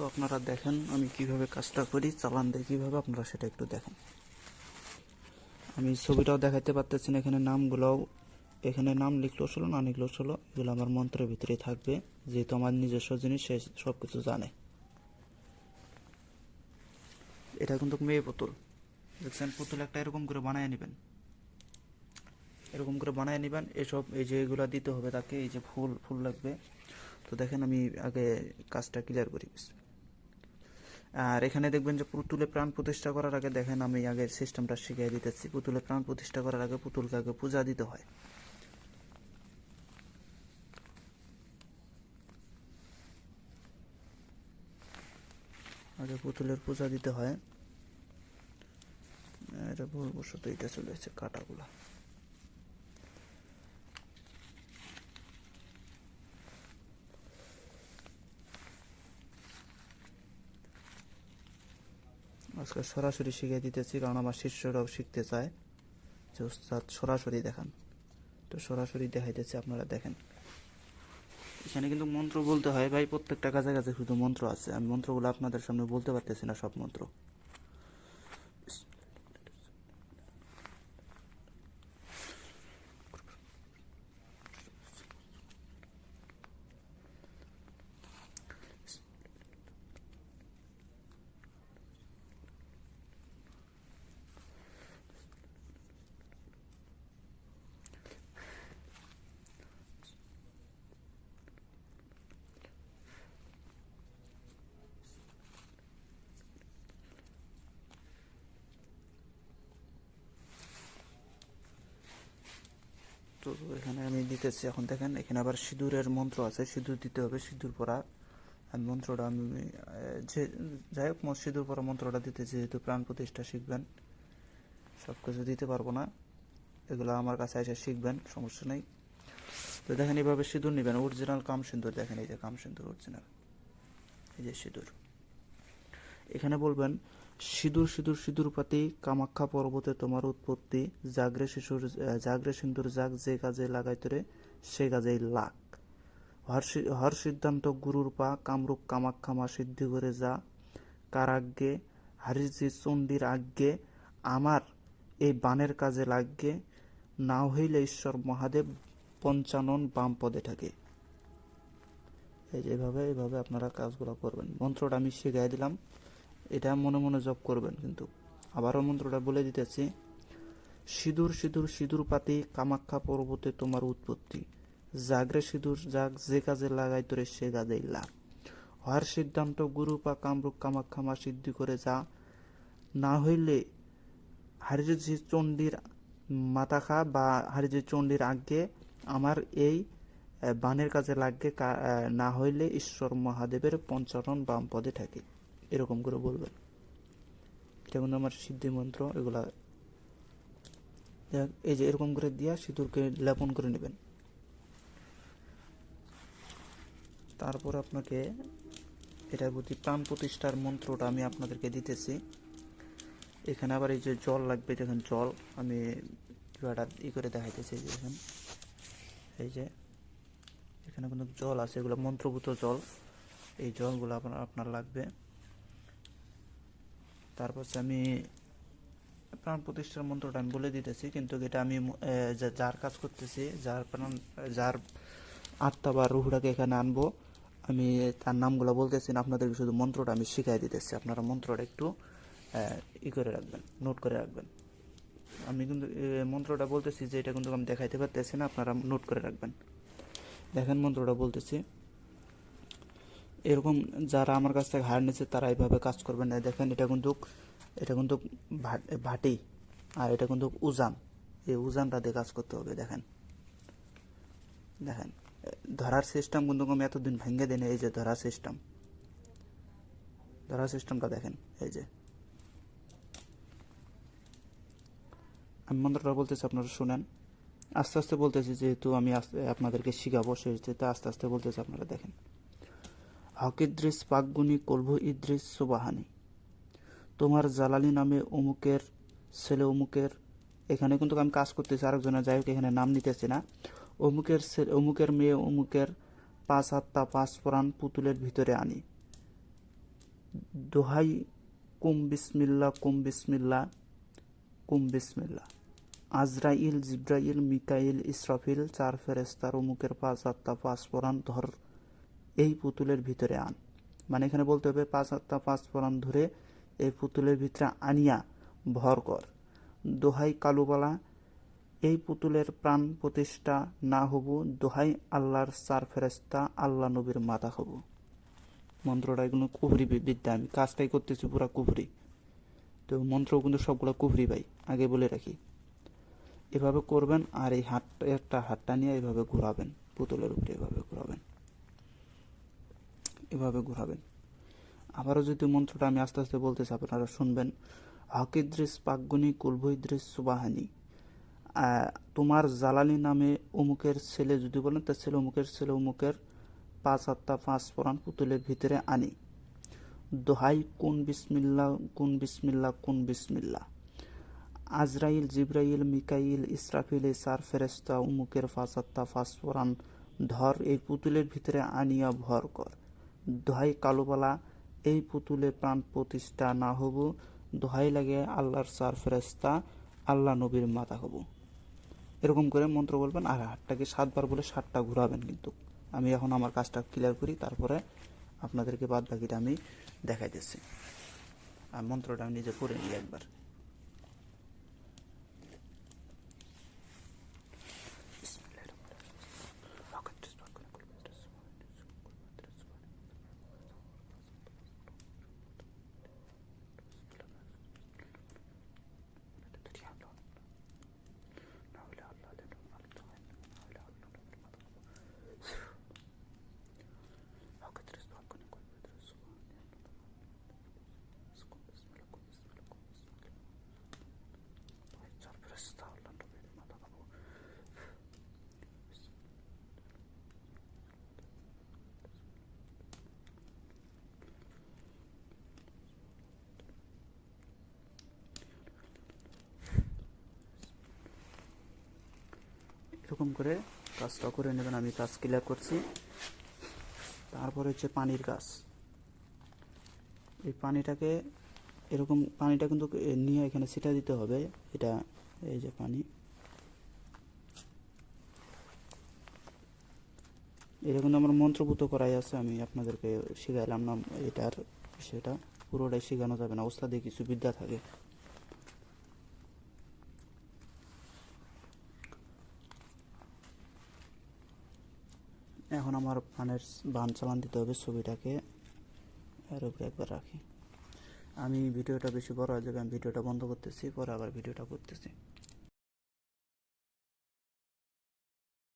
তো আপনারা দেখেন আমি কীভাবে কাজটা করি, চালান দিয়ে কীভাবে আপনারা সেটা একটু দেখেন। আমি ছবিটাও দেখাতে পারতেছি না, এখানে নামগুলোও, এখানে নাম লিখলেও চলো, না লিখলেও চলো, এগুলো আমার মন্ত্রের ভিতরেই থাকবে, যেহেতু আমার নিজস্ব জিনিস, সে সব কিছু জানে। এটা কিন্তু মেয়ে পুতুল। দেখছেন, পুতুল একটা এরকম করে বানায় নেবেন। এরকম করে বানায় নেবেন, এসব, এই যে এগুলো দিতে হবে তাকে, এই যে ফুল ফুল লাগবে। তো দেখেন আমি আগে কাজটা ক্লিয়ার করি আর এখানে দেখবেন যে পুতুলে প্রাণ প্রতিষ্ঠা করার আগে দেখেন আমি আগে সিস্টেমটা শিখিয়ে দিতেছি। পুতুলে প্রাণ প্রতিষ্ঠা করার আগে পুতুলকে আগে পূজা দিতে হয়। আগে পুতুলের পূজা দিতে হয়। এটা ভুলবশত এটা চলে এসেছে কাটাগুলা। আজকে সরাসরি শিখিয়ে দিতেছি, কারণ আমার শিষ্যরাও শিখতে চায়। যে উস্তাদ, সরাসরি দেখান। তো সরাসরি দেখাইতেছি, আপনারা দেখেন। এখানে কিন্তু মন্ত্র বলতে হয়, ভাই, প্রত্যেকটা কাছে কাছে শুধু মন্ত্র আছে। আমি মন্ত্রগুলো আপনাদের সামনে বলতে পারতেছি না, সব মন্ত্র। এখানে আমি দিতেছি। এখন দেখেন, এখানে আবার সিঁদুরের মন্ত্র আছে। সিঁদুর দিতে হবে, সিঁদুর পরা। আমি মন্ত্রটা আমি, যে, যাই হোক সিঁদুর পরা মন্ত্রটা দিতে যেহেতু প্রাণ প্রতিষ্ঠা শিখবেন সব কিছু দিতে পারব না। এগুলো আমার কাছে এসে শিখবেন, সমস্যা নেই। তো দেখেন এইভাবে সিঁদুর নেবেন। অরিজিনাল কাম সিঁদুর দেখেন এই যে কাম সিঁদুর অরিজিনাল। এই যে সিঁদুর। এখানে বলবেন সিঁদুর সিঁদুর সিঁদুর পাতি, কামাখ্যা পর্বতে তোমার উৎপত্তি, জাগরে শিশুর জাগরে সিন্দুর জাগ, যে কাজে লাগাইতরে সে কাজেই লাগ। হর সিদ্ধান্ত গুরুর পা, কামরূপ কামাখ্যা মা সিদ্ধি করে যা। কারাগ্যে হারিজি চণ্ডীর আজ্ঞে, আমার এই বানের কাজে লাগবে। না হইলে ঈশ্বর মহাদেব পঞ্চানন বাম পদে থাকে। এই যে এভাবে এভাবে আপনারা কাজগুলো করবেন। মন্ত্রটা আমি শিখাই দিলাম। এটা মনে মনে জপ করবেন কিন্তু। আবারও মন্ত্রটা বলে দিতেছি, সিঁদুর সিঁদুর সিঁদুর পাতি কামাখ্যা পর্বতে তোমার উৎপত্তি। জাগরে সিঁদুর, জাগ, যে কাজে লাগাই তোরে সে কাজেই লাগ হর সিদ্ধান্ত গুরু পা কামরূপ কামাখ্যা মা সিদ্ধি করে যা। না হইলে হারিজি চণ্ডীর মাতাখা বা হারিজি চণ্ডীর আগে আমার এই বানের কাজে লাগবে কা- না হইলে ঈশ্বর মহাদেবের পঞ্চরণ বাম পদে থাকে। এরকম করে বলবেন। এটা কিন্তু আমার সিদ্ধি মন্ত্র, এগুলা। এই যে এরকম করে দিয়া সিঁদুরকে লেপন করে নেবেন। তারপর আপনাকে এটার প্রতি প্রাণ প্রতিষ্ঠার মন্ত্রটা আমি আপনাদেরকে দিতেছি। এখানে আবার এই যে জল লাগবে, দেখেন জল, আমি চুয়াটা ই করে দেখাইতেছি দেখেন। এই যে, এখানে কিন্তু জল আছে, এগুলো মন্ত্রভূত জল। এই জলগুলো আপনার আপনার লাগবে। তারপর আমি প্রাণ প্রতিষ্ঠার মন্ত্রটা আমি বলে দিতেছি, কিন্তু এটা আমি যার কাজ করতেছি, যার প্রাণ, যার আত্মা বা রুহটাকে এখানে আনব, আমি তার নামগুলো বলতেছি না আপনাদেরকে শুধু মন্ত্রটা আমি শিখাই দিতেছি। আপনারা মন্ত্রটা একটু ই করে রাখবেন, নোট করে রাখবেন। আমি কিন্তু মন্ত্রটা বলতেছি যে এটা কিন্তু আমি দেখাইতে পারতেছি না, আপনারা নোট করে রাখবেন। দেখেন মন্ত্রটা বলতেছি। এরকম যারা আমার কাছ থেকে হার নিচ্ছে, তারা এইভাবে কাজ করবেন না। দেখেন, এটা কিন্তু এটা কিন্তু ভাটি আর এটা কিন্তু উজান। এই উজানটা দিয়ে কাজ করতে হবে, দেখেন। দেখেন, ধরার সিস্টেম কিন্তু আমি এতদিন ভেঙে দেন এই যে ধরার সিস্টেম ধরার সিস্টেমটা দেখেন, এই যে। আমি মন্ত্রটা বলতেছি, আপনারা শুনেন। আস্তে আস্তে বলতেছি, যেহেতু আমি আপনাদেরকে শিখাবো সেহেতু আস্তে আস্তে বলতেছি, আপনারা দেখেন। হক ইদ্রিস পাকগুনি কলভু ইদ্রিস সুবাহানি। তোমার জালালি নামে অমুকের ছেলে অমুকের, এখানে কিন্তু আমি কাজ করতেছি, আরেকজনের যাই হোক এখানে নাম নিতেছি না। অমুকের ছেলে অমুকের মেয়ে, অমুকের পাঁচ আত্মা, পাঁচ প্রাণ পুতুলের ভিতরে আনি। দোহাই কুম বিসমিল্লা কুম বিসমিল্লা কুম বিসমিল্লা। আজরাইল, জিব্রাইল, মিকাইল, ইসরাফিল, চার ফেরেস্তার অমুকের পাঁচ আত্মা, পাঁচ পরাণ ধর এই পুতুলের ভিতরে আন। মানে এখানে বলতে হবে, পাঁচ আত্মা পাঁচ পরাণ ধরে এই পুতুলের ভিতরে আনিয়া ভর কর। দোহাই কালুবালা, এই পুতুলের প্রাণ প্রতিষ্ঠা না হবু, দোহাই আল্লাহর চার ফেরেস্তা আল্লাহ নবীর মাথা হবু। মন্ত্রটা এগুলো কুফরি বিদ্যা, আমি কাজটাই করতেছি পুরা কুফরি তো মন্ত্র কিন্তু সবগুলো কুফরি ভাই, আগে বলে রাখি। এভাবে করবেন আর এই হাতটা একটা হাতটা নিয়ে এভাবে ঘোরাবেন, পুতুলের উপরে এভাবে ঘোরাবেন। এভাবে ঘোরাবেন। আবারও যদি মন্ত্রটা আমি আস্তে আস্তে বলতে বলতেছি, আপনারা শুনবেন। হকিদ্রিস পাকগুনি কুলভৈদ্রিস সুবাহানি। তোমার জালালি নামে অমুকের ছেলে যদি বলেন তার ছেলে অমুকের ছেলে অমুকের পাঁচ আত্মা, পাঁচ পরাণ পুতুলের ভিতরে আনি। দোহাই কোন বিসমিল্লা কোন বিসমিল্লা কোন বিসমিল্লা। আজরাইল, জিব্রাইল, মিকাইল, ইসরাফিল সার ফেরেস্তা উমুকের পাঁচ পরাণ ধর, এই পুতুলের ভিতরে আনিয়া ভর কর। দোহাই কালোবালা, এই পুতুলে প্রাণ প্রতিষ্ঠা না হব, দোহাই লাগে আল্লাহর চার ফেরেস্তা আল্লাহ নবীর মাথা হব। এরকম করে মন্ত্র বলবেন, আর হাতটাকে সাতবার বলে সাতটা ঘোরাবেন কিন্তু। আমি এখন আমার কাজটা ক্লিয়ার করি, তারপরে আপনাদেরকে বাদ বাকিটা আমি দেখাই দিচ্ছি আর মন্ত্রটা আমি নিজে পড়ে নিই একবার। এরকম করে কাজটা করে নেবেন, আমি কাজ ক্লিয়ার করছি। তারপরে হচ্ছে পানির কাজ। এই পানিটাকে এরকম পানিটা কিন্তু নিয়ে এখানে ছিটা দিতে হবে, এটা এই যে পানি। এটা কিন্তু আমার মন্ত্রভূত করাই আছে, আমি আপনাদেরকে শিখাইলাম না, এটার সেটা পুরোটাই শেখানো যাবে না, ওস্তাদে কিছু বিদ্যা থাকে। এখন আমার ফানের বান চালান দিতে হবে ছবিটাকে। এর উপরে একবার রাখি। আমি ভিডিওটা বেশি বড় হয়ে যাবে, আমি ভিডিওটা বন্ধ করতেছি, পরে আবার ভিডিওটা করতেছি।